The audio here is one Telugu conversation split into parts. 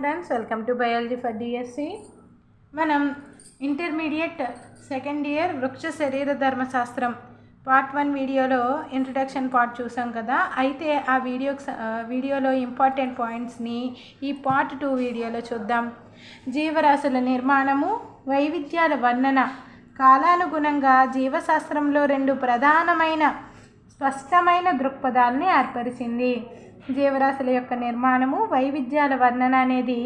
Friends welcome to biology for DSC మనం ఇంటర్మీడియట్ సెకండ్ ఇయర్ వృక్ష శరీర ధర్మశాస్త్రం పార్ట్ వన్ వీడియోలో ఇంట్రడక్షన్ పార్ట్ చూసాం కదా. అయితే ఆ వీడియోకి వీడియోలో ఇంపార్టెంట్ పాయింట్స్ని ఈ పార్ట్ టూ వీడియోలో చూద్దాం. జీవరాశుల నిర్మాణము వైవిధ్యాల వర్ణన కాలానుగుణంగా జీవశాస్త్రంలో రెండు ప్రధానమైన స్పష్టమైన దృక్పథాలని ఏర్పరిచింది. జీవరాశుల యొక్క నిర్మాణము వైవిధ్యాల వర్ణన అనేది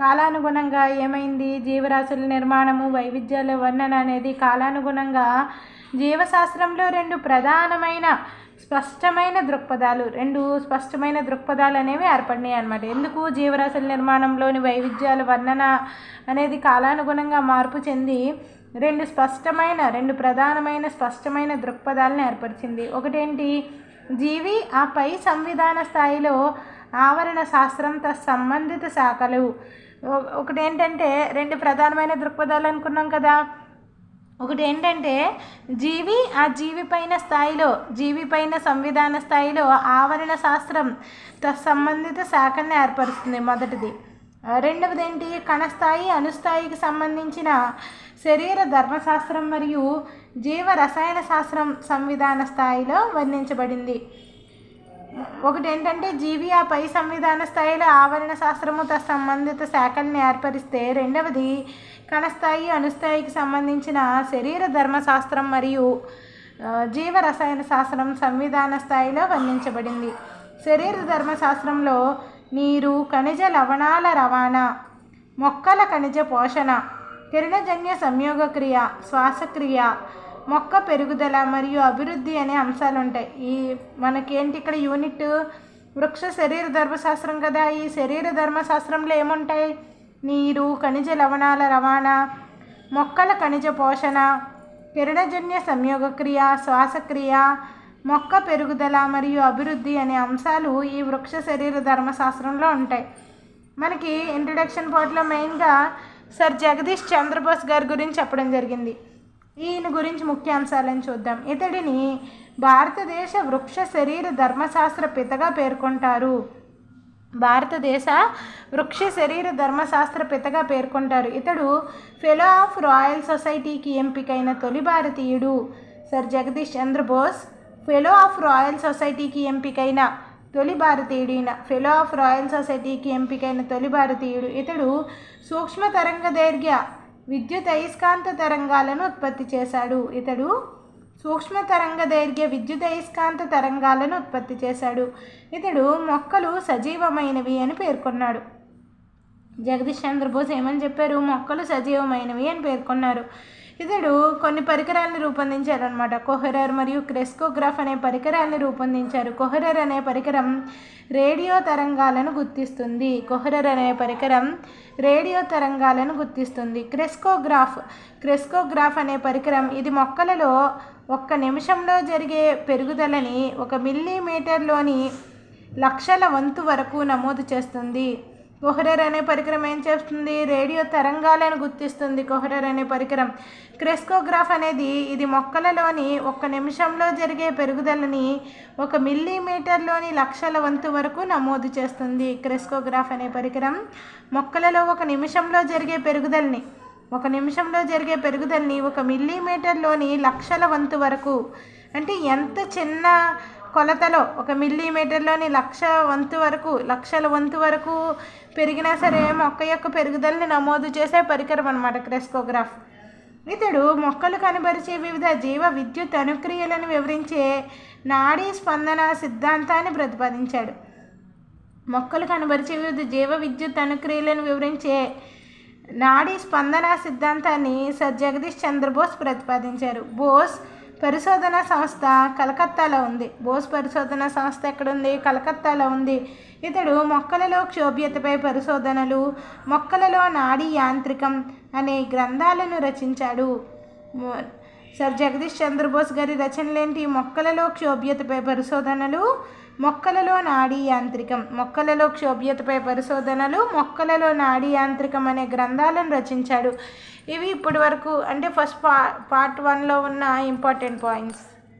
కాలానుగుణంగా ఏమైంది? జీవరాశుల నిర్మాణము వైవిధ్యాల వర్ణన అనేది కాలానుగుణంగా జీవశాస్త్రంలో రెండు ప్రధానమైన స్పష్టమైన దృక్పథాలు రెండు స్పష్టమైన దృక్పథాలు అనేవి ఏర్పడినాయి అనమాట ఎందుకు? జీవరాశుల నిర్మాణంలోని వైవిధ్యాల వర్ణన అనేది కాలానుగుణంగా మార్పు చెంది రెండు స్పష్టమైన రెండు ప్రధానమైన స్పష్టమైన దృక్పథాలను ఏర్పరిచింది. ఒకటేంటి? జీవి ఆ పై సంవిధాన స్థాయిలో ఆవరణ శాస్త్రం తత్ సంబంధిత శాఖలు. ఒకటేంటంటే ఒకటి ఏంటంటే రెండు ప్రధానమైన దృక్పథాలు అనుకున్నాం కదా. ఒకటి ఏంటంటే జీవి ఆ జీవి పైన స్థాయిలో జీవి పైన సంవిధాన స్థాయిలో ఆవరణ శాస్త్రం తత్ సంబంధిత శాఖల్ని ఏర్పరుస్తుంది మొదటిది. రెండవది ఏంటి కణస్థాయి అణుస్థాయికి సంబంధించిన శరీర ధర్మశాస్త్రం మరియు జీవ రసాయన శాస్త్రం సంవిధాన స్థాయిలో వర్ణించబడింది. ఒకటి ఏంటంటే జీవి ఆ పై సంవిధాన స్థాయిలో ఆవరణ శాస్త్రము తన సంబంధిత శాఖల్ని ఏర్పరిస్తే రెండవది కణస్థాయి అణుస్థాయికి సంబంధించిన శరీర ధర్మశాస్త్రం మరియు జీవ రసాయన శాస్త్రం సంవిధాన స్థాయిలో వర్ణించబడింది. శరీర ధర్మశాస్త్రంలో నీరు ఖనిజ లవణాల రవాణా మొక్కల ఖనిజ పోషణ కిరణజన్య సంయోగక్రియ శ్వాసక్రియ మొక్క పెరుగుదల మరియు అభివృద్ధి అనే అంశాలు ఉంటాయి ఈ మనకేంటి ఇక్కడ యూనిట్? వృక్ష శరీర ధర్మశాస్త్రం కదా. ఈ శరీర ధర్మశాస్త్రంలో ఏముంటాయి? నీరు ఖనిజ లవణాల రవాణా మొక్కల ఖనిజ పోషణ కిరణజన్య సంయోగక్రియ శ్వాసక్రియ మొక్క పెరుగుదల మరియు అభివృద్ధి అనే అంశాలు ఈ వృక్ష శరీర ధర్మశాస్త్రంలో ఉంటాయి. మనకి ఇంట్రడక్షన్ పార్ట్లో మెయిన్గా సర్ జగదీష్ చంద్రబోస్ గారి గురించి చెప్పడం జరిగింది. ఈయన గురించి ముఖ్యాంశాలను చూద్దాం. ఇతడిని భారతదేశ వృక్ష శరీర ధర్మశాస్త్ర పితగా పేర్కొంటారు. భారతదేశ వృక్ష శరీర ధర్మశాస్త్ర పితగా పేర్కొంటారు. ఇతడు ఫెలో ఆఫ్ రాయల్ సొసైటీకి ఎంపికైన తొలి భారతీయుడు. Sir Jagadish Chandrabose fellow of royal సొసైటీకి ఎంపికైన తొలి భారతీయుడు ఈయన ఫెలో ఆఫ్ రాయల్ సొసైటీకి ఎంపికైన తొలి భారతీయుడు ఇతడు సూక్ష్మ తరంగ దైర్ఘ్య విద్యుత్ అయస్కాంత తరంగాలను ఉత్పత్తి చేశాడు. ఇతడు సూక్ష్మ తరంగ దైర్ఘ్య విద్యుత్ అయస్కాంత తరంగాలను ఉత్పత్తి చేశాడు. ఇతడు మొక్కలు సజీవమైనవి అని పేర్కొన్నాడు. జగదీష్ చంద్రబోస్ ఏమని చెప్పారు? మొక్కలు సజీవమైనవి అని పేర్కొన్నారు. ఇతడు కొన్ని పరికరాలను రూపొందించారు అనమాట మరియు క్రెస్కోగ్రాఫ్ అనే పరికరాలను రూపొందించారు. కొహెరర్ అనే పరికరం రేడియో తరంగాలను గుర్తిస్తుంది. కొహరర్ అనే పరికరం రేడియో తరంగాలను గుర్తిస్తుంది. క్రెస్కోగ్రాఫ్ క్రెస్కోగ్రాఫ్ అనే పరికరం ఇది మొక్కలలో ఒక్క నిమిషంలో జరిగే పెరుగుదలని ఒక మిల్లీమీటర్లోని లక్షల వంతు వరకు నమోదు చేస్తుంది. కొహరర్ అనే పరికరం ఏం చేస్తుంది? రేడియో తరంగాలను గుర్తిస్తుంది కొహరర్ అనే పరికరం. క్రెస్కోగ్రాఫ్ అనేది ఇది మొక్కలలోని ఒక్క నిమిషంలో జరిగే పెరుగుదలని ఒక మిల్లీమీటర్లోని లక్షల వంతు వరకు నమోదు చేస్తుంది క్రెస్కోగ్రాఫ్ అనే పరికరం. మొక్కలలో ఒక నిమిషంలో జరిగే పెరుగుదలని ఒక నిమిషంలో జరిగే పెరుగుదలని ఒక మిల్లీమీటర్లోని లక్షల వంతు వరకు. అంటే ఎంత చిన్న కొలతలో ఒక మిల్లీమీటర్లోని లక్ష వంతు వరకు లక్షల వంతు వరకు పెరిగినా సరే మొక్క యొక్క పెరుగుదలని నమోదు చేసే పరికరం అనమాట క్రెస్కోగ్రాఫ్. ఇతడు మొక్కలు కనబరిచే వివిధ జీవ విద్యుత్ అనుక్రియలను వివరించే నాడీ స్పందన సిద్ధాంతాన్ని ప్రతిపాదించాడు. మొక్కలు కనబరిచే వివిధ జీవ విద్యుత్ అనుక్రియలను వివరించే నాడీ స్పందన సిద్ధాంతాన్ని సర్ జగదీష్ చంద్రబోస్ ప్రతిపాదించారు. బోస్ పరిశోధన సంస్థ కలకత్తాలో ఉంది. బోస్ పరిశోధన సంస్థ ఎక్కడుంది? కలకత్తాలో ఉంది. ఇతడు మొక్కలలో క్షోభ్యతపై పరిశోధనలు మొక్కలలో నాడీ యాంత్రికం అనే గ్రంథాలను రచించాడు. సార్ సర్ జగదీష్ చంద్రబోస్ గారి రచనలేంటి? మొక్కలలో క్షోభ్యతపై పరిశోధనలు మొక్కలలో నాడీ యాంత్రికం. మొక్కలలో క్షోభ్యతపై పరిశోధనలు మొక్కలలో నాడీ యాంత్రికం అనే గ్రంథాలను రచించాడు. ఇవి ఇప్పటి వరకు అంటే ఫస్ట్ పా పార్ట్ వన్లో ఉన్న ఇంపార్టెంట్ పాయింట్స్